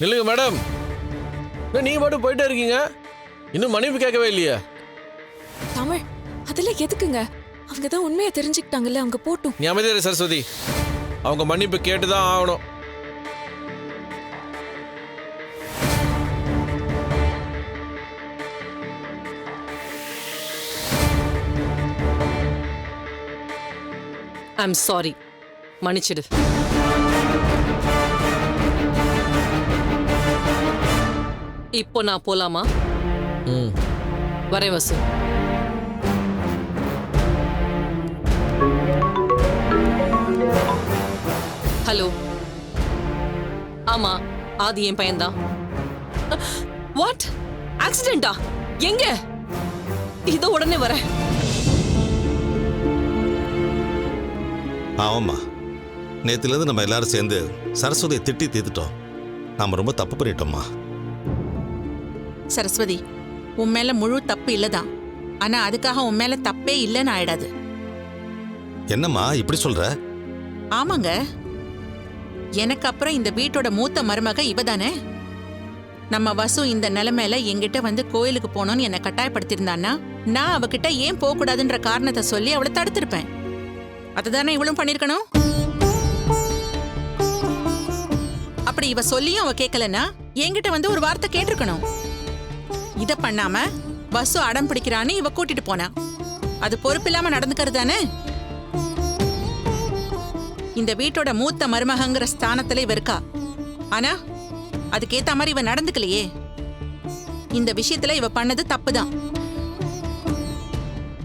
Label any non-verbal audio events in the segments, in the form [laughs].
நில்லுங்க மேடம். நீங்க மட்டும் போயிட்டே இருக்கீங்க. இன்னும் மன்னிப்பு கேட்கவே இல்லையா. தமிழ் அதெல்லாம் எதுக்குங்க? அவங்க தான் உண்மையை தெரிஞ்சுக்கிட்டாங்கல்ல அவங்க போட்டும். நீ அமைதியாரு சரஸ்வதி. அவங்க மன்னிப்பு கேட்டு தான் ஆகணும். ஐம் சாரி மன்னிச்சிடு. இப்போ நான் போலாமா? ம். வரேன் வசு. ஹலோ. ஆமா ஆதி என் பையன்தான். வாட் ஆக்சிடென்டா எங்க? இதோ உடனே வரேன். ஆமாம்மா நேற்றுலேருந்து நம்ம எல்லாரும் சேர்ந்து சரஸ்வதியை திட்டி தீர்த்துட்டோம். நாம் ரொம்ப தப்பு பண்ணிட்டோம்மா. சரஸ்வதி உன் மேல முழு தப்பு இல்லதான். ஆனா அதுக்காக உன் மேல தப்பே இல்லைன்னு ஆயிடாது. என்னம்மா இப்படி சொல்ற? ஆமாங்க. எனக்கு அப்புறம் இந்த வீட்டோட மூத்த மருமக இவ தானே நம்ம வசு இந்த நிலைமையில என்கிட்ட வந்து கோயிலுக்கு போகணும்னு என்னை கட்டாயப்படுத்தியிருந்தான்னா நான் அவகிட்ட ஏன் போகக்கூடாதுன்ற காரணத்தை சொல்லி அவளை தடுத்திருப்பேன். அதுதானே இவளும் பண்ணிருக்கணும் அப்படி இவ சொல்லியும் அவ கேட்கலன்னா என்கிட்ட வந்து ஒரு வார்த்தை கேட்டிருக்கணும். இத பண்ணாம பஸ்ஸு அடம் பிடிக்கிறான்னு இவ கூட்டிட்டு போனா. அது பொறுப்பு இல்லாம நடந்துக்கிறது தானே? இந்த வீட்டோட மூத்த மருமகங்கிற ஸ்தானத்துல இவ இருக்கா. ஆனா அதுக்கேத்த மாதிரி இவ நடந்துக்கலையே. இந்த விஷயத்துல இவ பண்ணது தப்புதான்.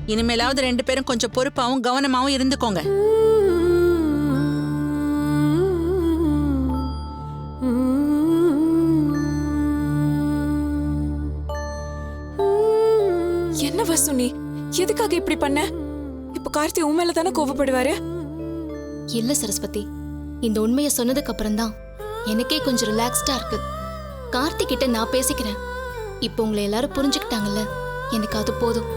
இனிமேலாவது ரெண்டு பேரும் கொஞ்சம் பொறுப்பாவும் கவனமாவும் இருந்துக்கோங்க. பண்ண? இப்ப கார்த்தி உன் மேல தானே கோவப்படுவாரு? இல்ல சரஸ்வதி இந்த உண்மையை சொன்னதுக்கு அப்புறம் தான் எனக்கே கொஞ்சம் ரிலாக்ஸ்டா இருக்கு. கார்த்திக் கிட்ட நான் பேசிக்கிறேன். இப்போ உங்களை எல்லாரும் புரிஞ்சுக்கிட்டாங்கல்ல? எனக்கு அது போதும்.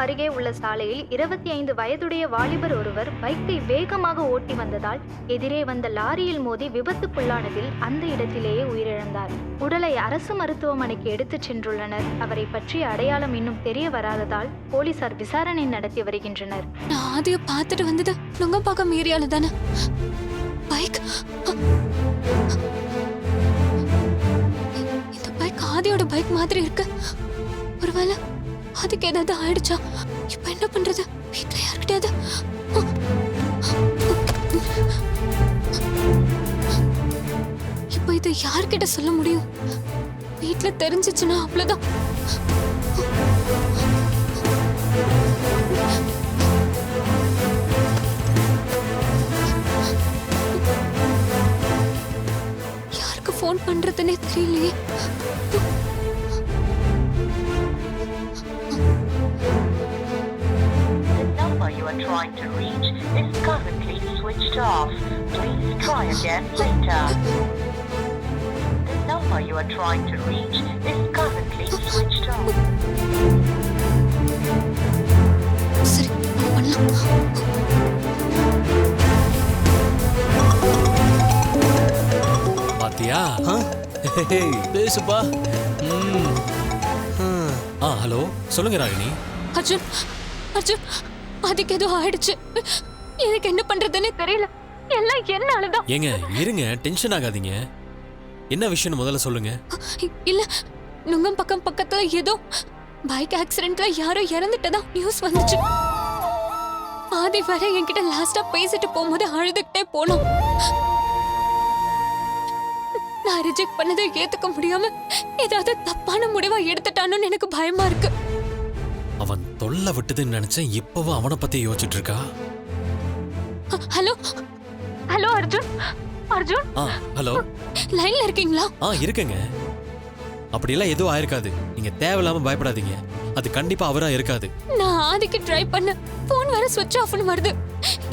அருகே உள்ள சாலையில் இருபத்தி ஐந்து வயதுடைய வாலிபர் ஒருவர் பைக்கை வேகமாக ஓட்டி வந்ததால் எதிரே வந்த லாரியில் மோதி விபத்துக்குள்ளானதில் அந்த இடத்திலேயே உயிரிழந்தார். உடலை அரசு மருத்துவமனைக்கு எடுத்துச் சென்றுள்ளனர். அவரை பற்றிய அடையாளம் இன்னும் தெரிய வராததால் போலீசார் விசாரணை நடத்தி வருகின்றனர். நான் ஆதிய பார்த்துட்டு வந்தது நுங்கம்பாக்கம் ஏரியால தானே? பைக். இந்த பைக் ஆதியோட பைக் மாதிரி இருக்கு. ஒருவேளை அதுக்கு ஏதாவது ஆயிடுச்சா? இப்ப என்ன பண்றது? வீட்டுல யாருக்கிட்ட இப்ப இதை யார்கிட்ட சொல்ல முடியும்? வீட்டுல தெரிஞ்சிச்சுன்னா அவ்வளவுதான். யாருக்கு ஃபோன் பண்றதுன்னே தெரியலையே. Are trying to reach is currently switched off. Please try again later. The number you are trying to reach is currently switched off. சரி பாத்தியா? பேசுப்பா. ஆ ஹலோ சொல்லுங்க ராகினி அர்ஜுன் அர்ஜுன் அதுக்கு ஏதோ ஆயிடுச்சு. எனக்கு என்ன பண்றதுன்னே தெரியல. எல்லாம் என்னாலதான். ஏங்க இருங்க டென்ஷன் ஆகாதீங்க. என்ன விஷயம் முதல்ல சொல்லுங்க. இல்ல நுங்கம் பக்கம் பக்கத்துல ஏதோ பைக் ஆக்சிடென்ட்ல யாரோ இறந்துட்டதா நியூஸ் வந்துச்சு. ஆதி வர என்கிட்ட லாஸ்டா பேசிட்டு போகும்போது அழுதுகிட்டே போனோம். நான் ரிஜெக்ட் பண்ணதை ஏத்துக்க முடியாம ஏதாவது தப்பான முடிவா எடுத்துட்டானோன்னு எனக்கு பயமா இருக்கு. அவன் தொல்லை விட்டுதுன்னு நினைச்சேன் இப்பவும் அவனை பத்தி யோசிச்சுட்டு இருக்கா? Hello hello Arjun Arjun. ஆ ஹலோ. லைன்ல இருக்கீங்களா? ஆ இருக்குங்க. அப்படியெல்லாம் எதுவும் ஆயிருக்காது. நீங்க தேவையில்லாம பயப்படாதீங்க. அது கண்டிப்பா அவரா இருக்காது. நான் ஆதிக்கு ட்ரை பண்ண போன் வர ஸ்விட்ச் ஆஃப்னு வருது.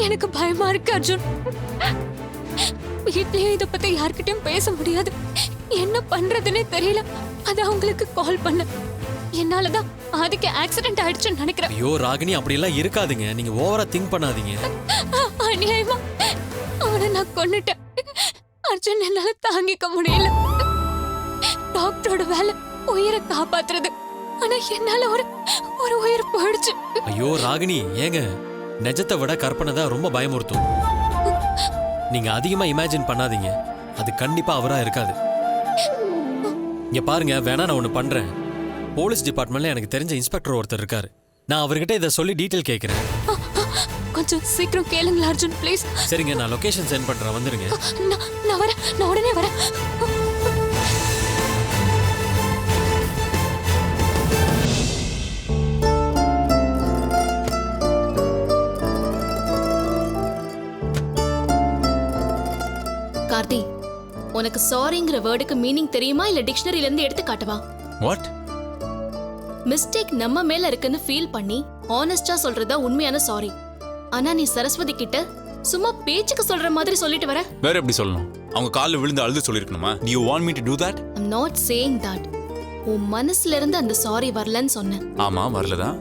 எனக்கு பயமா இருக்கு அர்ஜுன். வீட்லயும் இத பத்தி யார்கிட்டயும் பேச முடியாது. என்ன பண்றதுன்னே தெரியல. அதான் உங்களுக்கு கால் பண்ண என்னாலதான் ஆதிக்கு ஆக்சிடென்ட் ஆயிடுச்சுன்னு நினைக்கிறேன். ஐயோ ராகினி அப்படியெல்லாம் இருக்காதுங்க. நீங்க ஓவரா திங்க் பண்ணாதீங்க. அநியாயமா. அவனை நான் கொன்னுட்டேன். அர்ஜுன் என்னால தாங்கிக்க முடியல. டாக்டரோட வேலை உயிரை காப்பாத்துறது. ஆனா என்னால ஒரு ஒரு உயிர் போயிடுச்சு. ஐயோ ராகினி ஏங்க? நிஜத்தை விட கற்பனை தான் ரொம்ப பயமுறுத்தும். நீங்க அதிகமா இமேஜின் பண்ணாதீங்க. அது கண்டிப்பா அவரா இருக்காது. இங்க பாருங்க வேணா நான் ஒண்ணு பண்றேன். போலீஸ் டிபார்ட்மெண்ட்ல எனக்கு தெரிஞ்ச இன்ஸ்பெக்டர் ஒருத்தர் இருக்காரு. நான் அவர்கிட்ட இதை சொல்லி டீட்டெயில் கேட்கிறேன். கொஞ்சம் சீக்கிரம் கேளுங்களா அர்ஜுன் ப்ளீஸ். சரிங்க நான் லொகேஷன் சென்ட் பண்றேன் வந்துருங்க. நான் நான் வரேன் நான் உடனே வரேன். கார்த்தி உனக்கு சாரிங்கிற வேர்டுக்கு மீனிங் தெரியுமா? இல்ல டிக்ஷனரியில இருந்து எடுத்து காட்டவா? வாட் மிஸ்டேக் நம்ம மேல இருக்குன்னு ஃபீல் பண்ணி ஆனஸ்டா சொல்றதா உண்மையான சாரி ஆனா நீ சரஸ்வதி கிட்ட சும்மா பேச்சுக்கு சொல்ற மாதிரி சொல்லிட்டு வர. வேற எப்படி சொல்லணும்? அவங்க காலில் விழுந்து அழுது சொல்லிருக்கணுமா you want me to do that I'm not saying that உன் மனசுல இருந்து அந்த சாரி வரலன்னு சொன்னேன். ஆமா வரலதான்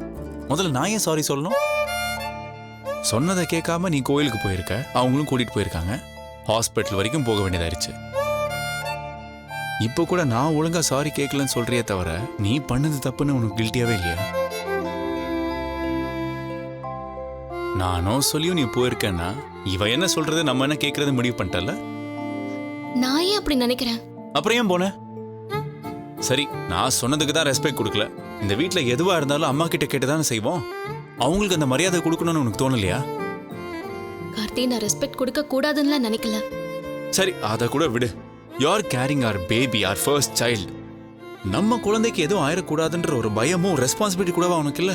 முதல்ல நான் ஏன் சாரி சொல்லணும்? சொன்னதை கேட்காம நீ கோயிலுக்கு போயிருக்க அவங்களும் கூட்டிட்டு போயிருக்காங்க. ஹாஸ்பிட்டல் வரைக்கும் போக வேண்டியதாயிருச்சு. இப்போ கூட நான் ஒழுங்கா சாரி கேட்கலன்னு சொல்றியே தவிர நீ பண்ணது தப்புன்னு உனக்கு கில்ட்டியாவே இல்லையா? நானும் சொல்லியும் நீ போயிருக்கேன்னா இவ என்ன சொல்றது நம்ம என்ன கேட்கறது முடிவு பண்ணிட்டல நான் ஏன் அப்படி நினைக்கிறேன்? அப்புறம் ஏன் போன? சரி நான் சொன்னதுக்கு தான் ரெஸ்பெக்ட் கொடுக்கல. இந்த வீட்ல எதுவா இருந்தாலும் அம்மா கிட்ட கேட்டு தானே செய்வோம். அவங்களுக்கு அந்த மரியாதை கொடுக்கணும்னு உனக்கு தோணலையா? கார்த்தி நான் ரெஸ்பெக்ட் கொடுக்க கூடாதுன்னு நினைக்கல. சரி அதை கூட விடு. You're carrying our baby our first child நம்ம குழந்தைக்கு எதுவும் ஆயிடக்கூடாதுன்ற ஒரு பயமும் ரெஸ்பான்சிபிலிட்டி கூடவா உனக்கு இல்ல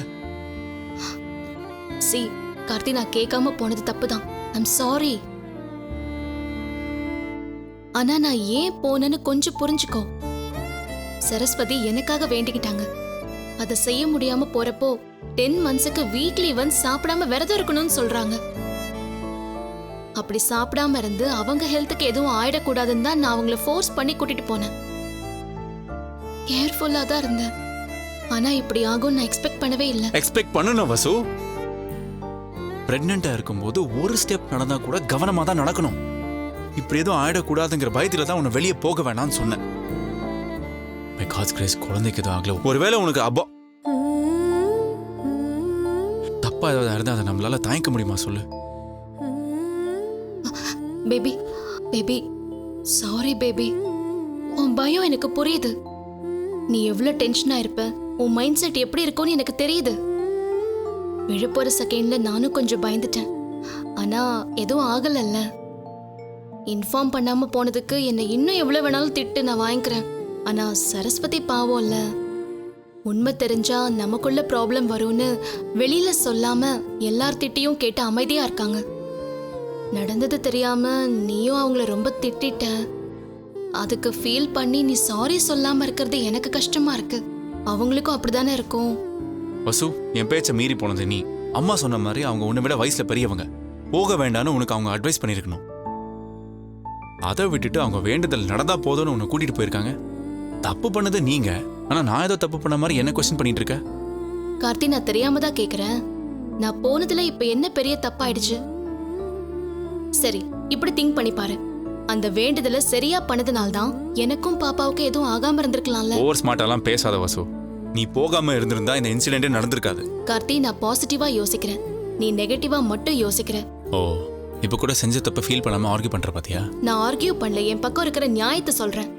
சி கார்த்தி நான் கேட்காம போனது தப்பு தான் ஐம் சாரி ஆனா நான் ஏன் போனேன்னு கொஞ்சம் புரிஞ்சுக்கோ. சரஸ்வதி எனக்காக வேண்டிக்கிட்டாங்க. அதை செய்ய முடியாம போறப்போ டென் மந்த்ஸுக்கு வீக்லி வந்து சாப்பிடாம விரதம் இருக்கணும்னு சொல்றாங்க. அப்படி சாப்பிடாம இருந்து அவங்க ஹெல்த்துக்கு எதுவும் ஆயிடக்கூடாதுன்னு தான் நான் அவங்கள ஃபோர்ஸ் பண்ணி கூட்டிட்டு போனேன். கேர்ஃபுல்லா தான் இருந்தேன். ஆனா இப்படி ஆகும் நான் எக்ஸ்பெக்ட் பண்ணவே இல்லை. எக்ஸ்பெக்ட் பண்ணணும் வசு. பிரெக்னெண்டா இருக்கும்போது ஒரு ஸ்டெப் நடந்தா கூட கவனமா தான் நடக்கணும். இப்படி எதுவும் ஆயிடக்கூடாதுங்கிற பயத்துல தான் உன்னை வெளியே போக வேணாம்னு சொன்னேன். பிகாஸ் கிரேஸ் குழந்தைக்கு எதுவும் ஆகல. ஒருவேளை உனக்கு அப்போ தப்பா ஏதாவது இருந்தால் அதை நம்மளால தாங்கிக்க முடியுமா சொல்லு? பேபி பேபி சாரி பேபி உன் பயம் எனக்கு புரியுது. நீ எவ்வளோ டென்ஷனாக இருப்ப? உன் மைண்ட் செட் எப்படி இருக்கும்னு எனக்கு தெரியுது. விழுப்போற செகண்டில் நானும் கொஞ்சம் பயந்துட்டேன். ஆனால் எதுவும் ஆகலைல்ல. இன்ஃபார்ம் பண்ணாமல் போனதுக்கு என்னை இன்னும் எவ்வளோ வேணாலும் திட்டு நான் வாங்கிக்கிறேன். ஆனால் சரஸ்வதி பாவம்ல உண்மை தெரிஞ்சா நமக்குள்ள ப்ராப்ளம் வரும்னு வெளியில் சொல்லாமல் எல்லார் எல்லார்த்திட்டையும் கேட்டு அமைதியாக இருக்காங்க. நடந்தது தெரியாம நீயும் அவங்கள ரொம்ப திட்டிட்ட. அதுக்கு ஃபீல் பண்ணி நீ சாரி சொல்லாம இருக்கிறது எனக்கு கஷ்டமா இருக்கு. அவங்களுக்கும் அப்படிதானே இருக்கும். வசு என் பேச்சை மீறி போனது நீ. அம்மா சொன்ன மாதிரி அவங்க உன்னை விட வயசுல பெரியவங்க. போக வேண்டாம்னு உனக்கு அவங்க அட்வைஸ் பண்ணியிருக்கணும். அதை விட்டுட்டு அவங்க வேண்டுதல் நடந்தா போதும்னு உன்னை கூட்டிட்டு போயிருக்காங்க. தப்பு பண்ணது நீங்க. ஆனா நான் ஏதோ தப்பு பண்ண மாதிரி என்ன கொஸ்டின் பண்ணிட்டு இருக்க? கார்த்தி நான் தெரியாம தான் கேக்குறேன். நான் போனதுல இப்ப என்ன பெரிய தப்பாயிடுச்சு? சரி இப்படி திங்க் பண்ணி பாரு. அந்த வேண்டுதலை சரியா பண்ணதுனால தான் எனக்கும் பாப்பாவுக்கும் எதுவும் ஆகாம இருந்திருக்கலாம்ல. ஓவர் ஸ்மார்ட்டாலாம் பேசாத வசு. நீ போகாம இருந்திருந்தா இந்த இன்சிடென்டே நடந்திருக்காது. கார்த்தி நான் பாசிட்டிவா யோசிக்கிறேன். நீ நெகட்டிவா மட்டும் யோசிக்கிற. ஓ இப்ப கூட செஞ்ச தப்ப ஃபீல் பண்ணாம ஆர்கியூ பண்ற பாத்தியா? நான் ஆர்கியூ பண்ணல என் பக்கம் இருக்கிற நியாயத்தை சொல்றேன்.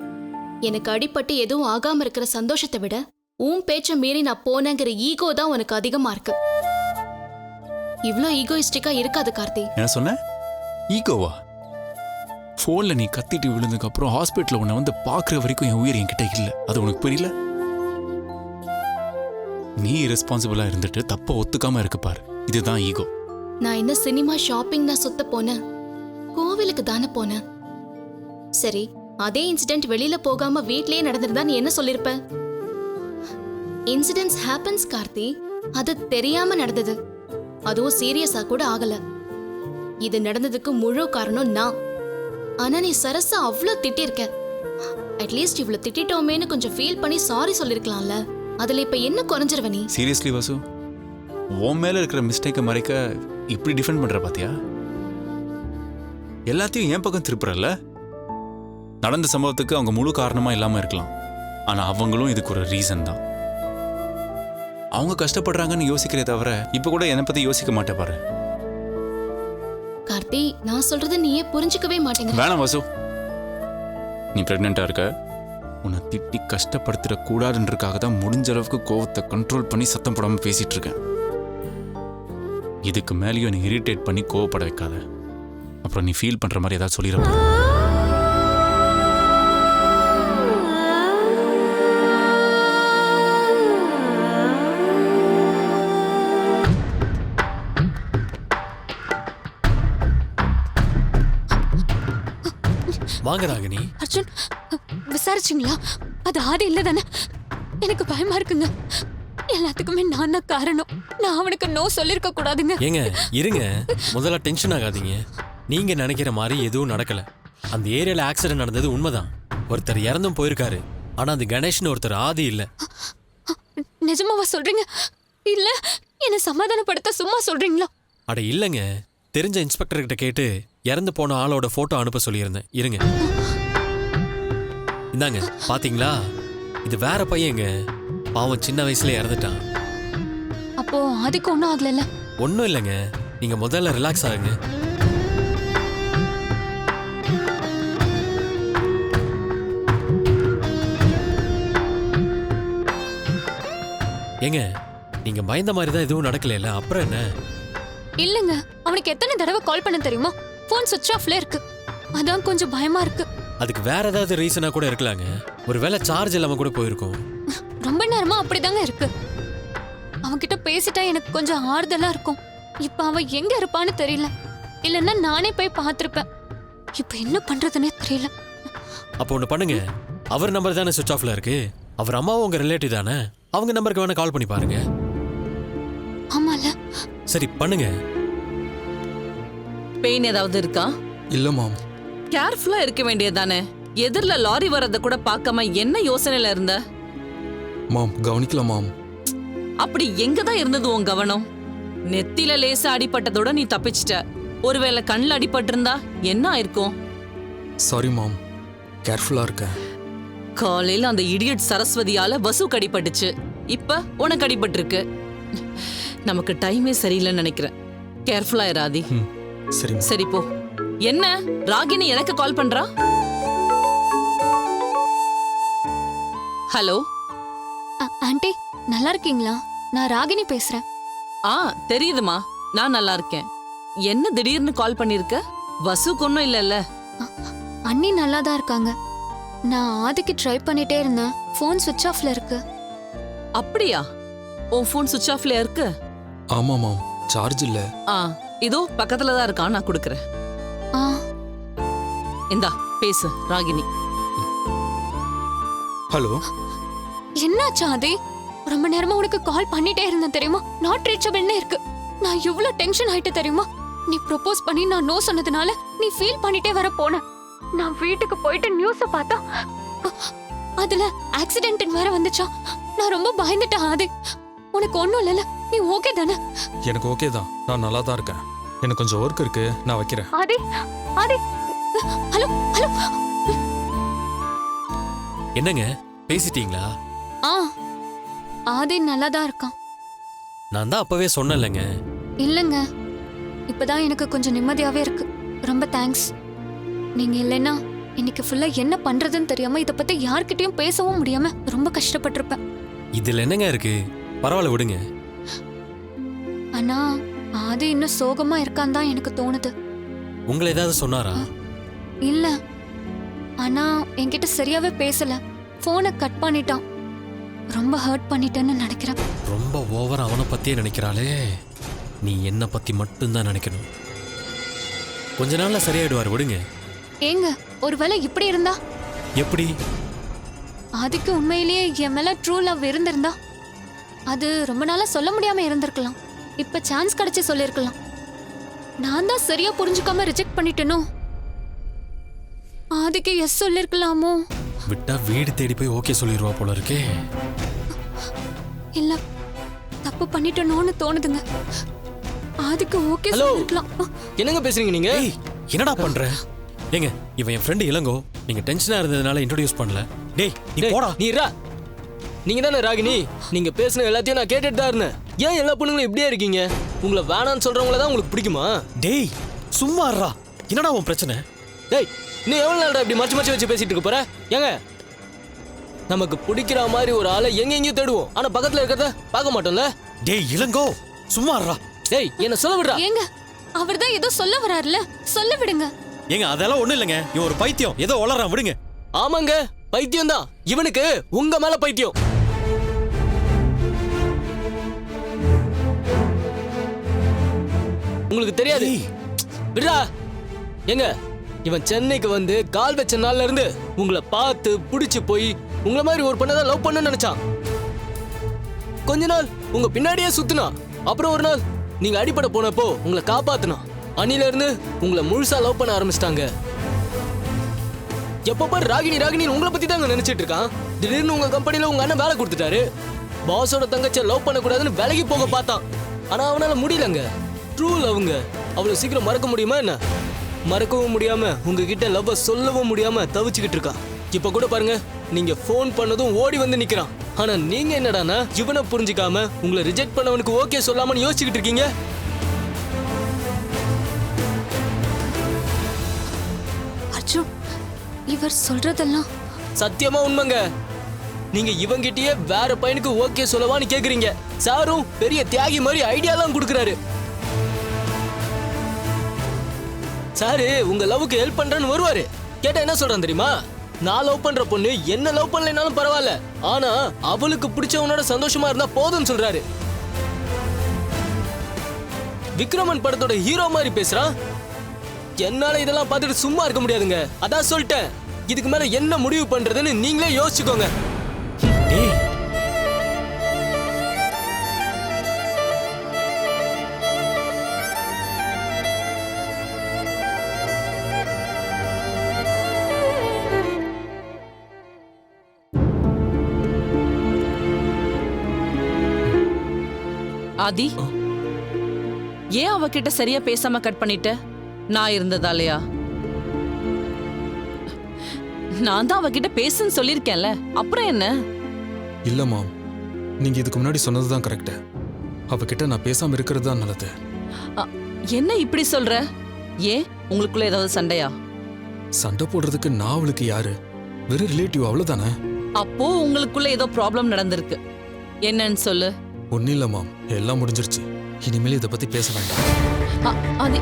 எனக்கு அடிபட்டு எதுவும் ஆகாம இருக்கிற சந்தோஷத்தை விட உன் பேச்ச மீறி நான் போனேங்கிற ஈகோ தான் உனக்கு அதிகமா இருக்கு. இவ்ளோ ஈகோயிஸ்டிக்கா இருக்காது கார்த்தி. என்ன சொன்ன? ஈகோவா? ஃபோன்ல நீ கத்திட்டு விழுந்ததுக்கு அப்புறம் ஹாஸ்பிட்டல்ல உன்னை வந்து பாக்குற வரைக்கும் என் உயிர் என்கிட்ட இல்லை. அது உனக்கு புரியல? நீ ரெஸ்பான்சிபிளாக இருந்துட்டு தப்ப ஒத்துக்காம இருக்கு பாரு. இதுதான் ஈகோ. நான் என்ன சினிமா ஷாப்பிங் நான் சுத்த போனேன். கோவிலுக்கு தானே போனேன். சரி அதே இன்சிடென்ட் வெளியில போகாம வீட்லயே நடந்திருந்தா நீ என்ன சொல்லிருப்ப? Incidents happens Karthi. அது தெரியாம நடந்தது. அதுவும் சீரியஸா கூட ஆகல. இது நடந்ததுக்கு முழு காரணம் நான். ஆனா நீ சரசா அவ்வளோ திட்டிருக்க. அட்லீஸ்ட் இவ்வளோ திட்டிட்டோமேன்னு கொஞ்சம் ஃபீல் பண்ணி சாரி சொல்லிருக்கலாம்ல. அதுல இப்ப என்ன குறைஞ்சிருவ நீ? சீரியஸ்லி வசு உன் மேல இருக்கிற மிஸ்டேக்கை மறைக்க இப்படி டிஃபெண்ட் பண்ற பாத்தியா? எல்லாத்தையும் என் பக்கம் திருப்புறல்ல? நடந்த சம்பவத்துக்கு அவங்க முழு காரணமா இல்லாம இருக்கலாம். ஆனா அவங்களும் இதுக்கு ஒரு ரீசன் தான். அவங்க கஷ்டப்படுறாங்கன்னு யோசிக்கிறே தவிர இப்போ கூட என்னை பற்றி யோசிக்க மாட்டேன் பாரு. கார்த்தி நான் சொல்றத நீயே புரிஞ்சுக்கவே மாட்டேங்க வேணாம் வசு. நீ பிரெக்னெண்டா இருக்க உன்னை திட்டி கஷ்டப்படுத்திட கூடாதுன்றதுக்காக தான் முடிஞ்ச அளவுக்கு கோவத்தை கண்ட்ரோல் பண்ணி சத்தம் போடாம பேசிட்டு இருக்கேன். இதுக்கு மேலேயும் என்னை இரிட்டேட் பண்ணி கோவப்பட வைக்காத. அப்புறம் நீ ஃபீல் பண்ற மாதிரி ஏதாவது சொல்லிட வாங்க ராகினி அர்ஜுன் விசாரிச்சிங்களா? அது ஆதி இல்ல தானே? எனக்கு பயமா இருக்குங்க. எல்லாத்துக்குமே நான் தான் காரணம். நான் அவனுக்கு நோ சொல்லிருக்க கூடாதுங்க. ஏங்க இருங்க. முதல்ல டென்ஷன் ஆகாதீங்க. நீங்க நினைக்கிற மாதிரி எதுவும் நடக்கல. அந்த ஏரியால ஆக்சிடென்ட் நடந்தது உண்மைதான். ஒருத்தர் இறந்தும் போயிருக்காரு. ஆனா அது கணேஷ்னு ஒருத்தர் ஆதி இல்ல. நிஜமாவா சொல்றீங்க? இல்ல என்ன சமாதானப்படுத்த சும்மா சொல்றீங்களா? அட இல்லைங்க. தெரிஞ்ச இன்ஸ்பெக்டர் கிட்ட இறந்து போன ஆளோட போட்டோ அனுப்ப சொல்லியிருந்தேன். இருங்க. இந்தாங்க பாத்தீங்களா? இது வேற பையங்க. பாவம் சின்ன வயசுல இறந்துட்டான். அப்போ ஆதிக்கு ஒன்றும் ஆகலைல்ல? ஒன்றும் இல்லைங்க. நீங்க முதல்ல ரிலாக்ஸ் ஆகுங்க. ஏங்க நீங்க பயந்த மாதிரி தான் எதுவும் நடக்கல அப்புறம் என்ன? இல்லங்க அவனுக்கு எத்தனை தடவை கால் பண்ண தெரியுமா? ஃபோன் சுவிட்ச் ஆஃப்ல இருக்கு. அதான் கொஞ்சம் பயமா இருக்கு. அதுக்கு வேற ஏதாவது ரீசனா கூட இருக்கலாங்க. ஒருவேளை சார்ஜ் இல்லாம கூட போயிருக்கும். ரொம்ப நேரமா அப்படிதாங்க இருக்கு. அவன்கிட்ட பேசிட்டா எனக்கு கொஞ்சம் ஆறுதலா இருக்கும். இப்ப அவன் எங்க இருப்பான்னு தெரியல. இல்லைன்னா நானே போய் பார்த்திருப்பேன். இப்ப என்ன பண்றதுன்னே தெரியல. அப்போ ஒன்று பண்ணுங்க. அவர் நம்பர் தானே சுவிச் ஆஃப்ல இருக்கு? அவர் அம்மாவும் உங்க ரிலேட்டிவ் தானே? அவங்க நம்பருக்கு வேணா கால் பண்ணி பாருங்க. ஆமால. சரி பண்ணுங்க. பெயின் ஏதாவது இருக்கா? இல்ல மாம். கேர்ஃபுல்லா இருக்க வேண்டியதுதானே. எதிர்ல லாரி வர்றத கூட பார்க்காம என்ன யோசனையில இருந்த? மாம் கவனிக்கல மாம். அப்படி எங்க தான் இருந்தது உன் கவனம்? நெத்தில லேசா அடிபட்டதோட நீ தப்பிச்சிட்ட. ஒருவேளை கண்ணில் அடிபட்டிருந்தா என்ன ஆயிருக்கும்? Sorry mom. கேர்ஃபுல்லா இருக்கேன் காலையில அந்த இடியட் சரஸ்வதியால வசூக்கு அடிபட்டுச்சு. இப்ப உனக்கு அடிபட்டிருக்கு. நமக்கு டைமே சரியில்லைன்னு நினைக்கிறேன். கேர்ஃபுல்லா இராதி. சரி. சரி போ. என்ன? ராகினி எனக்கு கால் பண்றா? ஹலோ ஆண்டி நல்லா இருக்கீங்களா? நான் ராகினி பேசுறேன். ஆ தெரியுதுமா. நான் நல்லா இருக்கேன். என்ன திடீர்னு கால் பண்ணிருக்க? வசுக்கு ஒன்றும் இல்லைல்ல. அண்ணி நல்லா தான் இருக்காங்க. நான் ஆதிக்கு ட்ரை பண்ணிட்டே இருந்தேன். ஃபோன் சுவிட்ச் ஆஃப்ல இருக்கு. அப்படியா? உன் ஃபோன் சுவிட்ச் ஆஃப்ல இருக்கு? ஆமா மாம் சார்ஜ் இல்ல. ஆ இதோ பக்கத்துல தான் இருக்கான் நான் கொடுக்குறேன். ஆ. இந்தா பேசு ராகினி. ஹலோ. என்னாச்சு ஆதி? ரொம்ப நேரமா உனக்கு கால் பண்ணிட்டே இருந்தேன் தெரியுமா? நாட் ரீச்சபிள்னு இருக்கு. நான் எவ்வளவு டென்ஷன் ஆயிட்டு தெரியுமா? நீ ப்ரொபோஸ் பண்ணி நான் நோ சொன்னதுனால நீ ஃபீல் பண்ணிட்டே வர போன. நான் வீட்டுக்கு போயிட்டு நியூஸ பார்த்தா அதுல ஆக்சிடென்ட் வேற வந்துச்சா? நான் ரொம்ப பயந்துட்டேன் ஆதி. உனக்கு ஒண்ணும் இல்லைல்ல. நீ ஓகே தானே? எனக்கு ஓகே தான். நான் நல்லா தான் இருக்கேன். எனக்கு கொஞ்சம் ஒர்க் இருக்கு. நான் வைக்கிறேன். ஆதி ஆதி. Hello hello. என்னங்க? பேசிட்டீங்களா? ஆ ஆதி நல்லா தான் இருக்கான். நான் தான் அப்பவே சொன்னேன்லங்க. இல்லைங்க. இப்பதான் எனக்கு கொஞ்சம் நிம்மதியாவே இருக்கு. ரொம்ப தேங்க்ஸ் நீங்க இல்லைன்னா இன்னைக்கு ஃபுல்லா என்ன பண்றதுன்னு தெரியாம இத பத்தி யார்கிட்டயும் பேசவும் முடியாம ரொம்ப கஷ்டப்பட்டிருப்பேன். இதுல என்னங்க இருக்கு? பரவாயில்ல விடுங்க. ஆனா ஆதி இன்னும் சோகமா இருக்கான்னு தான் எனக்கு தோணுது. உங்களை ஏதாவது சொன்னாரா? இல்ல. ஆனா என்கிட்ட சரியாவே பேசல. போனை கட் பண்ணிட்டான். ரொம்ப ஹர்ட் பண்ணிட்டேன்னு நினைக்கிறேன். ரொம்ப ஓவர் அவனை பத்தியே நினைக்கிறாளே. நீ என்ன பத்தி மட்டும்தான் நினைக்கணும். கொஞ்ச நாள்ல சரியாயிடுவார் விடுங்க. ஏங்க ஒருவேளை இப்படி இருந்தா? எப்படி? ஆதிக்கு உண்மையிலேயே என் மேல ட்ரூ லவ் இருந்திருந்தா? அது ரொம்ப நாளா சொல்ல முடியாம இருந்திருக்கலாம். இப்ப சான்ஸ் கிடைச்சு சொல்லிருக்கலாம். நான் தான் சரியா புரிஞ்சுக்காம ரிஜெக்ட் பண்ணிட்டேனோ? ஆதிக்கு எஸ் சொல்லிருக்கலாமோ? விட்டா வீடு தேடி போய் ஓகே சொல்லிடுவா போல இருக்கே. இல்ல தப்பு பண்ணிட்டனோன்னு தோணுதுங்க. அதுக்கு ஓகே Hello. சொல்லிருக்கலாம். என்னங்க பேசுறீங்க நீங்க? ஏய் என்னடா பண்ற? ஏங்க இவன் என் ஃப்ரெண்டு இளங்கோ. நீங்க டென்ஷனா இருந்ததுனால இன்ட்ரோடியூஸ் பண்ணல. டேய் நீ போடா. நீ நீங்க தானே ராகினி? நீங்க பேசுன எல்லாத்தையும் நான் கேட்டுட்டு தான் இருந்தேன். ஏன் எல்லா பொண்ணுங்களும் இப்படியே இருக்கீங்க? உங்களை வேணாம்னு சொல்றவங்கள தான் உங்களுக்கு பிடிக்குமா? டேய் சும்மா இருடா. என்னடா உன் பிரச்சனை? டேய் நீ எவ்வளவு நாள்டா இப்படி மறைச்சு மறைச்சு வச்சு பேசிட்டு இருக்க போற? ஏங்க? நமக்கு பிடிக்கிற மாதிரி ஒரு ஆளை எங்க எங்கேயும் தேடுவோம். ஆனா பக்கத்துல இருக்கிறத பார்க்க மாட்டோம்ல? டேய் இளங்கோ சும்மா இருடா. டேய் என்ன சொல்ல விடுறா. ஏங்க அவர்தான் ஏதோ சொல்ல வராருல சொல்ல விடுங்க. ஏங்க அதெல்லாம் ஒண்ணும் இல்லைங்க. இவன் ஒரு பைத்தியம். ஏதோ வளரான் விடுங்க. ஆமாங்க பைத்தியம் தான் இவனுக்கு உங்க மேல பைத்தியம். உங்களுக்கு தெரியாது. விடுடா. எங்க இவன் சென்னைக்கு வந்து கால் வச்ச நாள்ல இருந்து உங்களை பார்த்து பிடிச்சு போய் உங்களை மாதிரி ஒரு பொண்ணை தான் லவ் பண்ண நினைச்சான். கொஞ்ச நாள் உங்க பின்னாடியே சுத்துனா அப்புறம் ஒரு நாள் நீங்க அடிபட போனப்போ உங்களை காப்பாத்துனா அன்னில இருந்து உங்களை முழுசா லவ் பண்ண ஆரம்பிச்சிட்டாங்க. எப்ப பாரு ராகினி ராகினி உங்களை பத்தி தாங்க நினைச்சிட்டு இருக்கான். திடீர்னு உங்க கம்பெனில உங்க அண்ணன் வேலை கொடுத்துட்டாரு. பாஸோட தங்கச்சியை லவ் பண்ணக்கூடாதுன்னு விலகி போக பார்த்தான். ஆனா அவனால முடியலங்க. ட்ரூ லவ்ங்க. அவ்வளவு சீக்கிரம் மறக்க முடியுமா என்ன? மறக்கவும் முடியாம உங்ககிட்ட லவ் சொல்லவும் முடியாம தவிச்சுக்கிட்டு இருக்கான். இப்ப கூட பாருங்க நீங்க ஃபோன் பண்ணதும் ஓடி வந்து நிக்கிறான். ஆனா நீங்க என்னடானா இவனை புரிஞ்சுக்காம உங்களை ரிஜெக்ட் பண்ணவனுக்கு ஓகே சொல்லாமன்னு யோசிச்சுக்கிட்டு இருக்கீங்க? அர்ஜுன் இவர் சொல்றதெல்லாம் சத்தியமா உண்மைங்க. நீங்க இவங்கிட்டயே வேற பையனுக்கு ஓகே சொல்லவான்னு கேக்குறீங்க. சாரும் பெரிய தியாகி மாதிரி ஐடியாலாம் கொடுக்கறாரு. சாரு உங்க லவ்வுக்கு ஹெல்ப் பண்றேன்னு வருவாரு. கேட்டா என்ன சொல்றான் தெரியுமா? நான் லவ் பண்ற பொண்ணு என்ன லவ் பண்ணலைனாலும் பரவாயில்ல. ஆனா அவளுக்கு பிடிச்சவனோட சந்தோஷமா இருந்தா போதும்னு சொல்றாரு. விக்ரமன் படத்தோட ஹீரோ மாதிரி பேசுறான். என்னால இதெல்லாம் பார்த்துட்டு சும்மா இருக்க முடியாதுங்க. அதான் சொல்லிட்டேன். இதுக்கு மேல என்ன முடிவு பண்றதுன்னு நீங்களே யோசிச்சுக்கோங்க. ஆதி ஏன் அவகிட்ட சரியா பேசாம கட் பண்ணிட்ட? நான் இருந்ததாலயா? நான் தான் அவகிட்ட பேசுன்னு சொல்லியிருக்கேன்ல அப்புறம் என்ன? இல்ல மாம் நீங்க இதுக்கு முன்னாடி சொன்னது தான் கரெக்ட் அவகிட்ட நான் பேசாம இருக்கிறது தான் நல்லது என்ன இப்படி சொல்ற? ஏன்? உங்களுக்குள்ள ஏதாவது சண்டையா? சண்டை போடுறதுக்கு நான் அவளுக்கு யாரு? வெறும் ரிலேட்டிவ் அவ்வளவுதானே அப்போ உங்களுக்குள்ள ஏதோ ப்ராப்ளம் நடந்திருக்கு. என்னன்னு சொல்லு? ஒன்னும் இல்ல மாம். எல்லாம் முடிஞ்சிருச்சு. இனிமேல் இதை பத்தி பேச வேண்டாம். அ, ஆதி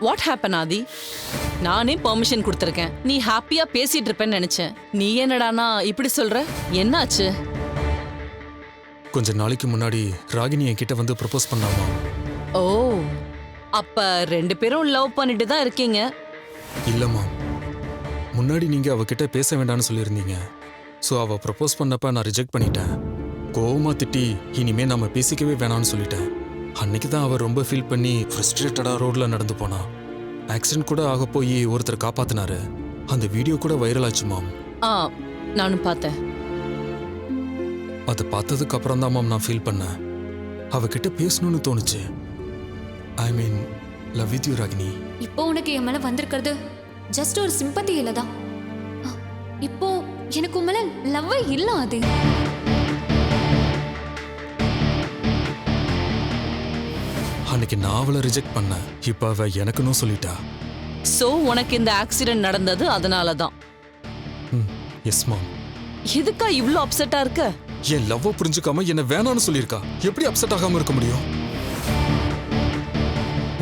வாட் ஹேப்பன் ஆதி? நானே பெர்மிஷன் கொடுத்துருக்கேன். நீ ஹாப்பியா பேசிட்டு இருப்பேன்னு நினைச்சேன். நீ என்னடானா இப்படி சொல்ற? என்னாச்சு? கொஞ்ச நாளைக்கு முன்னாடி ராகினி என்கிட்ட வந்து ப்ரப்போஸ் பண்ணாமா ஓ அப்ப ரெண்டு பேரும் லவ் பண்ணிட்டு தான் இருக்கீங்க? இல்ல மாம். முன்னாடி நீங்க அவகிட்ட பேச வேண்டாம்னு சொல்லியிருந்தீங்க. ஸோ அவ ப்ரப்போஸ் பண்ணப்ப நான் ரிஜெக்ட் பண்ணிட்டேன். கோவமா திட்டி இனிமே நாம பேசிக்கவே வேணாம்னு சொல்லிட்டேன். அன்னைக்கு தான் அவ ரொம்ப ஃபீல் பண்ணி ஃப்ரஸ்ட்ரேட்டடா ரோட்ல நடந்து போனா. ஆக்சிடென்ட் கூட ஆக போய் ஒருத்தர் காப்பாத்தினாரு. அந்த வீடியோ கூட வைரல் ஆச்சு மாம் ஆ நானும் பார்த்தேன். அதை பார்த்ததுக்கு அப்புறம் தான் மாம் நான் ஃபீல் பண்ணேன். அவகிட்ட பேசணும்னு தோணுச்சு. I mean love with you Ragini இப்போ உனக்கு என் மேல வந்திருக்கிறது ஜஸ்ட் ஒரு சிம்பத்தியில தான். அ, இப்போ எனக்கு உன் மேல லவ்வே இல்ல அது. அன்னைக்கு நான் அவளை ரிஜெக்ட் பண்ணேன். இப்போ அவ எனக்குன்னு சொல்லிட்டா. சோ உனக்கு இந்த ஆக்சிடென்ட் நடந்தது அதனால தான். ம் எஸ் மாம் எதுக்கா இவ்ளோ அப்செட்டா இருக்க? என் லவ்வை புரிஞ்சுக்காம என்ன வேணாம்னு சொல்லியிருக்கா. எப்படி அப்செட் ஆகாம இருக்க முடியும்?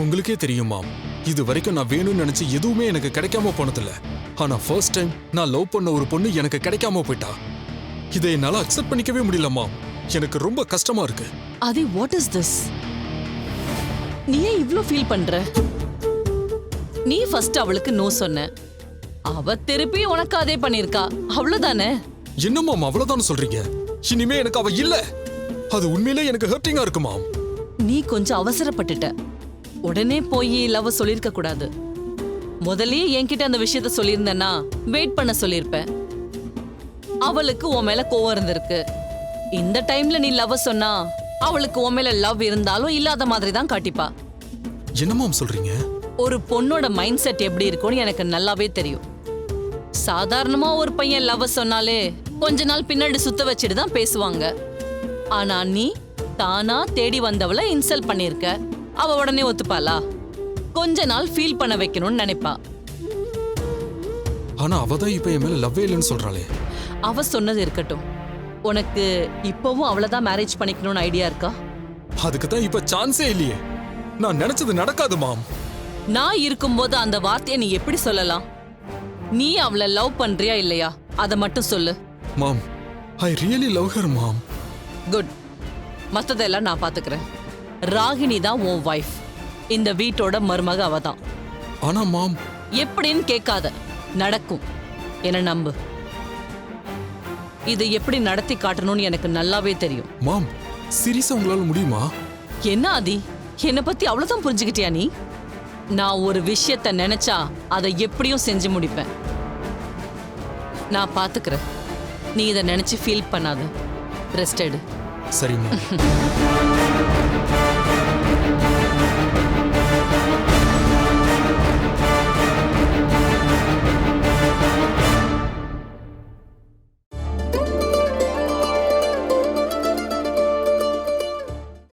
உங்களுக்கே தெரியும் மாம் இது வரைக்கும் நான் வேணும்னு நினைச்சு எதுவுமே எனக்கு கிடைக்காம போனதில்ல. ஆனா ஃபர்ஸ்ட் டைம் நான் லவ் பண்ண ஒரு பொண்ணு எனக்கு கிடைக்காம போயிட்டா. இதை என்னால அக்செப்ட் பண்ணிக்கவே முடியல மாம் எனக்கு ரொம்ப கஷ்டமா இருக்கு. ஆதி வாட் இஸ் திஸ் நீ ஏன் இவ்ளோ ஃபீல் பண்ற? நீ ஃபர்ஸ்ட் அவளுக்கு நோ சொன்ன. அவ திருப்பி உனக்கு அதே பண்ணிருக்கா. அவ்வளவுதானே? என்ன மாம் அவ்வளவுதான் சொல்றீங்க? இனிமே எனக்கு அவ இல்ல. அது உண்மையிலே எனக்கு ஹர்ட்டிங்கா இருக்கு மாம் நீ கொஞ்சம் அவசரப்பட்டுட்ட. உடனே போய் லவ் சொல்லிருக்க கூடாது. முதல்லயே என்கிட்ட அந்த விஷயத்த சொல்லியிருந்தேன்னா வெயிட் பண்ண சொல்லியிருப்பேன் அவளுக்கு உன் மேல கோவம் இருந்திருக்கு. இந்த டைம்ல நீ லவ் சொன்னா அவளுக்கு உன் மேல லவ் இருந்தாலும் இல்லாத மாதிரி தான் காட்டிப்பா. என்ன மாம் சொல்றீங்க? ஒரு பொண்ணோட மைண்ட் செட் எப்படி இருக்கும்னு எனக்கு நல்லாவே தெரியும். சாதாரணமா ஒரு பையன் லவ் சொன்னாலே கொஞ்ச நாள் பின்னாடி சுத்த வச்சுட்டு தான் பேசுவாங்க. ஆனா நீ தானா தேடி வந்தவளை இன்சல்ட் பண்ணிருக்க அவ உடனே ஒத்துப்பாளா? கொஞ்ச நாள் ஃபீல் பண்ண வைக்கணும்னு நினைப்பா. ஆனா அவ தான் இப்ப என் மேல லவ்வே இல்லைன்னு சொல்றாளே. அவ சொன்னது இருக்கட்டும். உனக்கு இப்பவும் அவளதான் மேரேஜ் பண்ணிக்கணும்னு ஐடியா இருக்கா? அதுக்கு தான் இப்ப சான்ஸே இல்லையே. நான் நினைச்சது நடக்காது மாம். நான் இருக்கும்போது அந்த வார்த்தையை நீ எப்படி சொல்லலாம்? நீ அவளை லவ் பண்றியா இல்லையா? அதை மட்டும் சொல்லு. Mom I really love her mom. Good மத்ததெல்லாம் நான் பாத்துக்கிறேன். ராகினி தான் உன் வைஃப் இந்த வீட்டோட மருமக அவ தான். ஆனா மாம் எப்படின்னு கேட்காத. நடக்கும். என்ன நம்பு. இதை எப்படி நடத்தி காட்டணும்னு எனக்கு நல்லாவே தெரியும். மாம் சீரியஸா உங்களால முடியுமா? என்ன ஆதி? என்னை பத்தி அவ்வளவுதான் புரிஞ்சுக்கிட்டியா நீ? நான் ஒரு விஷயத்த நினைச்சா அதை எப்படியும் செஞ்சு முடிப்பேன். நான் பாத்துக்கிறேன். நீ இதை நினைச்சு ஃபீல் பண்ணாத. ரெஸ்ட் எடு. சரி மாம் [laughs]